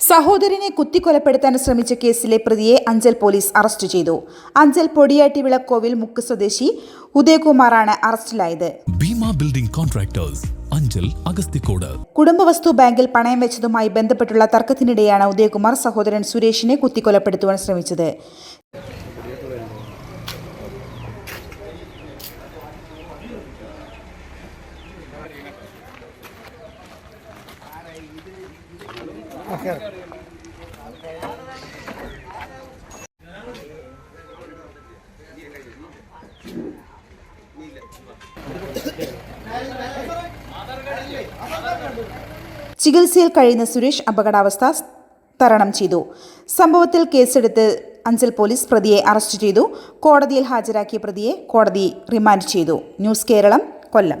സഹോദരനെ കുത്തിക്കൊലപ്പെടുത്താൻ ശ്രമിച്ച കേസിലെ പ്രതിയെ അഞ്ചൽ പോലീസ് അറസ്റ്റ് ചെയ്തു. അഞ്ചൽ പൊടിയാട്ടി വിളക്കോവിൽ മുക്ക് സ്വദേശി ഉദയകുമാറാണ് അറസ്റ്റിലായത്. ഭീമ ബിൽഡിംഗ് കോൺട്രാക്ടേഴ്സ് അഞ്ചൽ അഗസ്തിക്കോട് കുടുംബവസ്തു ബാങ്കിൽ പണയം വെച്ചതുമായി ബന്ധപ്പെട്ടുള്ള തർക്കത്തിനിടെയാണ് ഉദയകുമാർ സഹോദരൻ സുരേഷിനെ കുത്തിക്കൊലപ്പെടുത്തുവാൻ ശ്രമിച്ചത്. ചികിത്സയിൽ കഴിയുന്ന സുരേഷ് അപകടാവസ്ഥ തരണം ചെയ്തു. സംഭവത്തിൽ കേസെടുത്ത് അഞ്ചൽ പോലീസ് പ്രതിയെ അറസ്റ്റ് ചെയ്തു. കോടതിയിൽ ഹാജരാക്കിയ പ്രതിയെ കോടതി റിമാൻഡ് ചെയ്തു. ന്യൂസ് കേരളം കൊല്ലം.